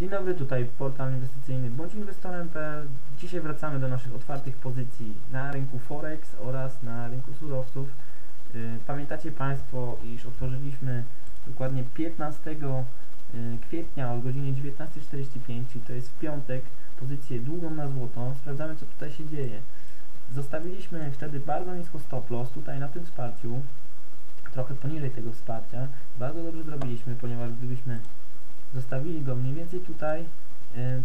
Dzień dobry, tutaj portal inwestycyjny bądź inwestorem.pl. Dzisiaj wracamy do naszych otwartych pozycji na rynku Forex oraz na rynku surowców. Yy, Pamiętacie Państwo, iż otworzyliśmy dokładnie 15 yy, kwietnia o godzinie 19.45, czyli to jest w piątek, pozycję długą na złoto. Sprawdzamy co tutaj się dzieje. Zostawiliśmy wtedy bardzo nisko stop loss tutaj na tym wsparciu, trochę poniżej tego wsparcia. Bardzo dobrze zrobiliśmy, ponieważ gdybyśmy zostawili go mniej więcej tutaj, e,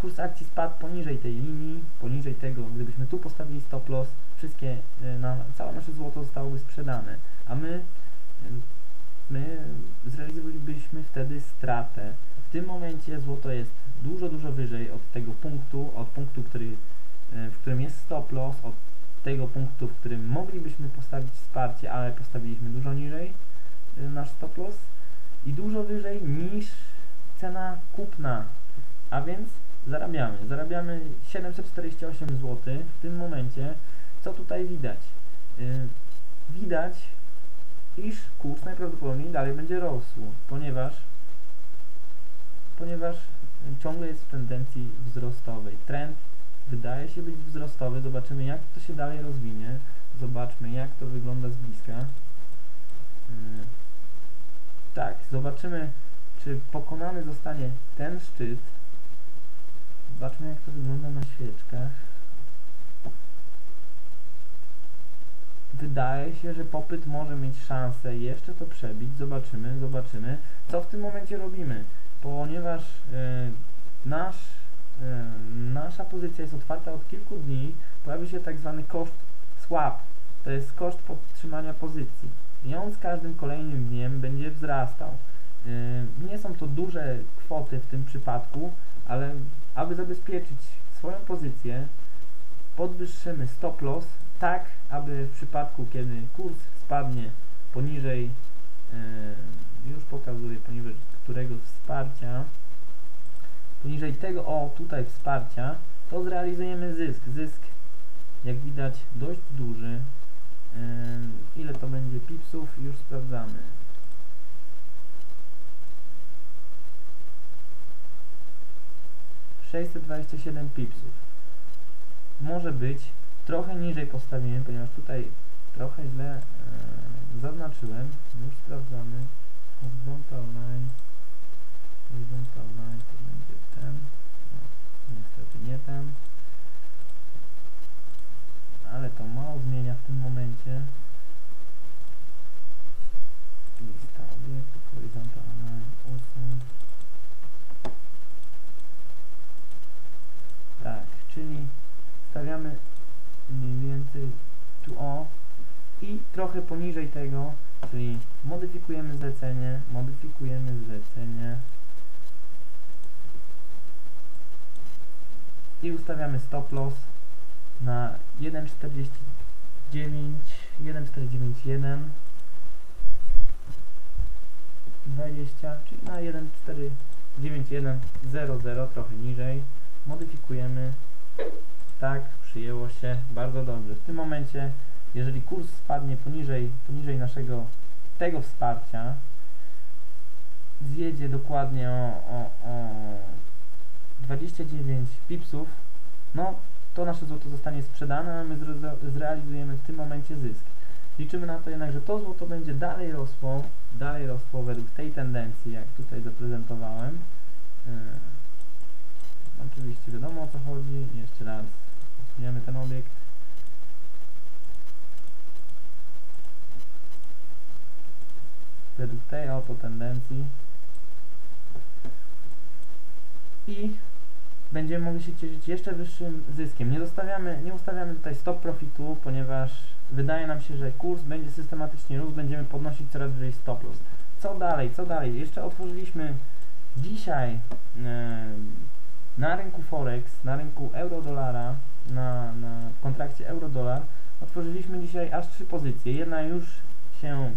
kurs akcji spadł poniżej tej linii, poniżej tego, gdybyśmy tu postawili stop loss, wszystkie, e, na, całe nasze złoto zostałoby sprzedane, a my, e, my zrealizowalibyśmy wtedy stratę. W tym momencie złoto jest dużo, dużo wyżej od tego punktu, od punktu, który, w którym jest stop loss, od tego punktu, w którym moglibyśmy postawić wsparcie, ale postawiliśmy dużo niżej nasz stop loss i dużo wyżej niż cena kupna, a więc zarabiamy. Zarabiamy 748 zł w tym momencie. Co tutaj widać? Yy, widać, iż kurs najprawdopodobniej dalej będzie rósł, ponieważ ponieważ ciągle jest w tendencji wzrostowej. Trend wydaje się być wzrostowy. Zobaczymy jak to się dalej rozwinie. Zobaczmy jak to wygląda z bliska. Yy. Tak, zobaczymy, czy pokonany zostanie ten szczyt. Zobaczmy, jak to wygląda na świeczkach. Wydaje się, że popyt może mieć szansę jeszcze to przebić. Zobaczymy, zobaczymy. Co w tym momencie robimy? Ponieważ e, nasz, e, nasza pozycja jest otwarta od kilku dni, pojawi się tak zwany koszt swap. To jest koszt podtrzymania pozycji i on z każdym kolejnym dniem będzie wzrastał. Yy, nie są to duże kwoty w tym przypadku, ale aby zabezpieczyć swoją pozycję, podwyższymy stop loss tak, aby w przypadku, kiedy kurs spadnie poniżej, yy, już pokazuję, poniżej którego wsparcia, poniżej tego, o tutaj wsparcia, to zrealizujemy zysk. Zysk, jak widać, dość duży, Ile to będzie pipsów? Już sprawdzamy. Sześćset dwadzieścia siedem pipsów. Może być. Trochę niżej postawimy, ponieważ tutaj trochę źle e, zaznaczyłem. Już sprawdzamy. Horizontal line. Horizontal line to będzie ten. No, niestety nie ten zmienia w tym momencie. Lista obiektów, horyzontalna, usuń. Tak, czyli stawiamy mniej więcej tu o i trochę poniżej tego, czyli modyfikujemy zlecenie, modyfikujemy zlecenie i ustawiamy stop loss na 1.49 1.491 20, czyli na 1.491.00 trochę niżej. Modyfikujemy. Tak, przyjęło się. Bardzo dobrze. W tym momencie jeżeli kurs spadnie poniżej, poniżej naszego tego wsparcia zjedzie dokładnie o, o, o 29 pipsów. No to nasze złoto zostanie sprzedane, a my zrealizujemy w tym momencie zysk. Liczymy na to jednak, że to złoto będzie dalej rosło, dalej rosło według tej tendencji, jak tutaj zaprezentowałem. Yy, oczywiście wiadomo o co chodzi. Jeszcze raz usuniemy ten obiekt. Według tej oto tendencji. I będziemy mogli się cieszyć jeszcze wyższym zyskiem. Nie, zostawiamy, nie ustawiamy tutaj stop profitu, ponieważ wydaje nam się, że kurs będzie systematycznie rósł, będziemy podnosić coraz wyżej stop loss. Co dalej, co dalej? Jeszcze otworzyliśmy dzisiaj na rynku Forex, na rynku euro-dolara, na, na kontrakcie euro-dolar, otworzyliśmy dzisiaj aż trzy pozycje. Jedna już się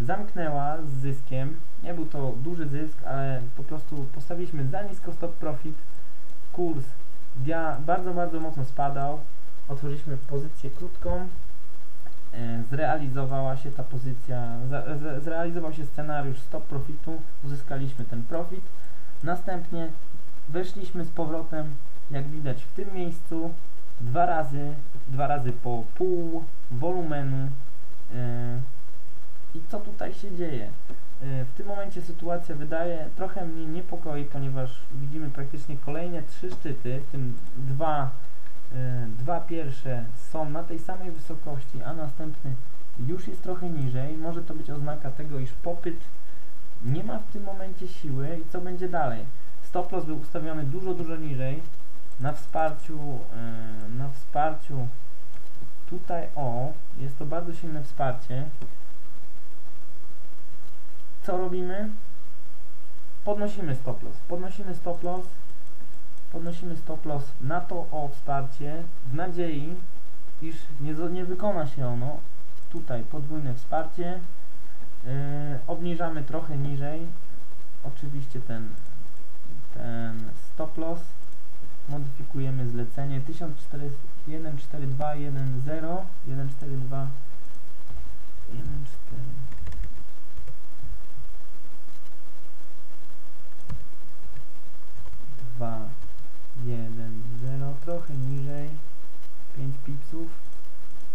zamknęła z zyskiem. Nie był to duży zysk, ale po prostu postawiliśmy za nisko stop profit kurs dia bardzo, bardzo mocno spadał. Otworzyliśmy pozycję krótką. E, zrealizowała się ta pozycja, zrealizował się scenariusz stop profitu, uzyskaliśmy ten profit. Następnie weszliśmy z powrotem, jak widać w tym miejscu, dwa razy, dwa razy po pół wolumenu. Yy, I co tutaj się dzieje? Yy, w tym momencie sytuacja wydaje trochę mnie niepokoi, ponieważ widzimy praktycznie kolejne trzy szczyty, w tym dwa, yy, dwa pierwsze są na tej samej wysokości, a następny już jest trochę niżej. Może to być oznaka tego, iż popyt nie ma w tym momencie siły i co będzie dalej. Stop loss był ustawiony dużo, dużo niżej. Na wsparciu, yy, na wsparciu tutaj o, jest to bardzo silne wsparcie. Co robimy? Podnosimy stop loss. Podnosimy stop loss. Podnosimy stop loss na to o wsparcie w nadziei, iż nie, nie wykona się ono. Tutaj podwójne wsparcie. Yy, obniżamy trochę niżej. Oczywiście ten, ten stop loss. Modyfikujemy zlecenie 144210 142 142 2 1 0 trochę niżej. 5 pipsów.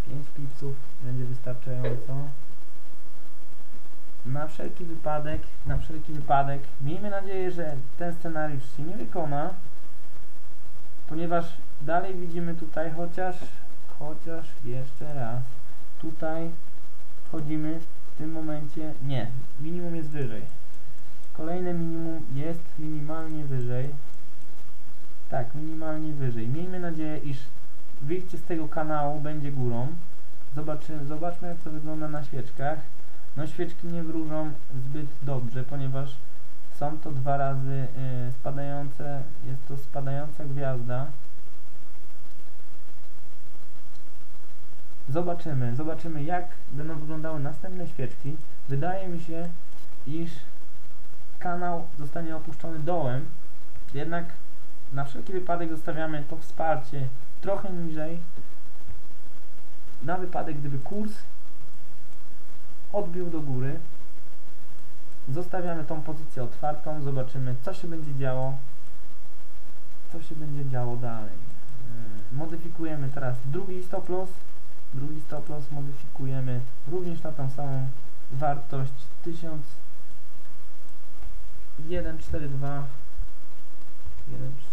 5 pipsów będzie wystarczająco. Na wszelki wypadek na wszelki wypadek miejmy nadzieję, że ten scenariusz się nie wykona ponieważ dalej widzimy tutaj chociaż chociaż jeszcze raz tutaj wchodzimy w tym momencie nie, minimum jest wyżej. Kolejne minimum jest minimalnie wyżej tak, minimalnie wyżej miejmy nadzieję, iż wyjście z tego kanału będzie górą Zobaczy, zobaczmy jak to wygląda na świeczkach no świeczki nie wróżą zbyt dobrze, ponieważ są to dwa razy y, spadające, jest to spadająca gwiazda. Zobaczymy, zobaczymy jak będą wyglądały następne świeczki. Wydaje mi się, iż kanał zostanie opuszczony dołem, jednak na wszelki wypadek zostawiamy to wsparcie trochę niżej, na wypadek gdyby kurs odbił do góry, Zostawiamy tą pozycję otwartą, zobaczymy co się będzie działo, co się będzie działo dalej. Yy, modyfikujemy teraz drugi stop loss, drugi stop loss modyfikujemy również na tą samą wartość 1142 142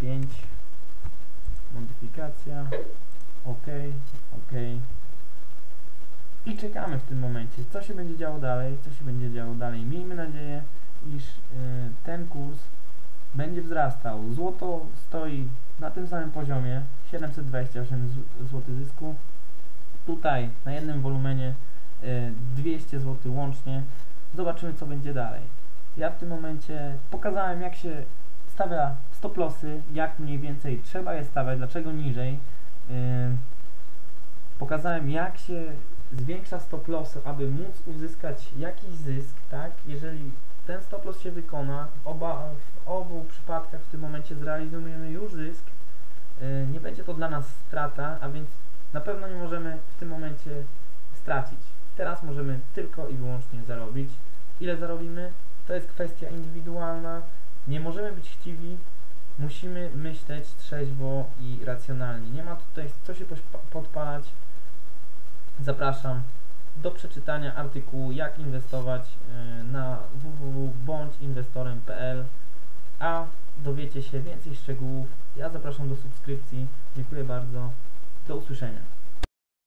05 modyfikacja ok, ok i czekamy w tym momencie, co się będzie działo dalej, co się będzie działo dalej. Miejmy nadzieję, iż y, ten kurs będzie wzrastał. Złoto stoi na tym samym poziomie, 728 zł zysku. Tutaj na jednym wolumenie y, 200 zł łącznie. Zobaczymy, co będzie dalej. Ja w tym momencie pokazałem, jak się stawia stop lossy, jak mniej więcej trzeba je stawiać, dlaczego niżej. Yy, pokazałem, jak się zwiększa stop loss, aby móc uzyskać jakiś zysk, tak? Jeżeli ten stop loss się wykona, oba, w obu przypadkach w tym momencie zrealizujemy już zysk, yy, nie będzie to dla nas strata, a więc na pewno nie możemy w tym momencie stracić. Teraz możemy tylko i wyłącznie zarobić. Ile zarobimy? To jest kwestia indywidualna. Nie możemy być chciwi, musimy myśleć trzeźwo i racjonalnie. Nie ma tutaj co się podpalać, Zapraszam do przeczytania artykułu jak inwestować e, na www.bądźinwestorem.pl a dowiecie się więcej szczegółów. Ja zapraszam do subskrypcji. Dziękuję bardzo. Do usłyszenia.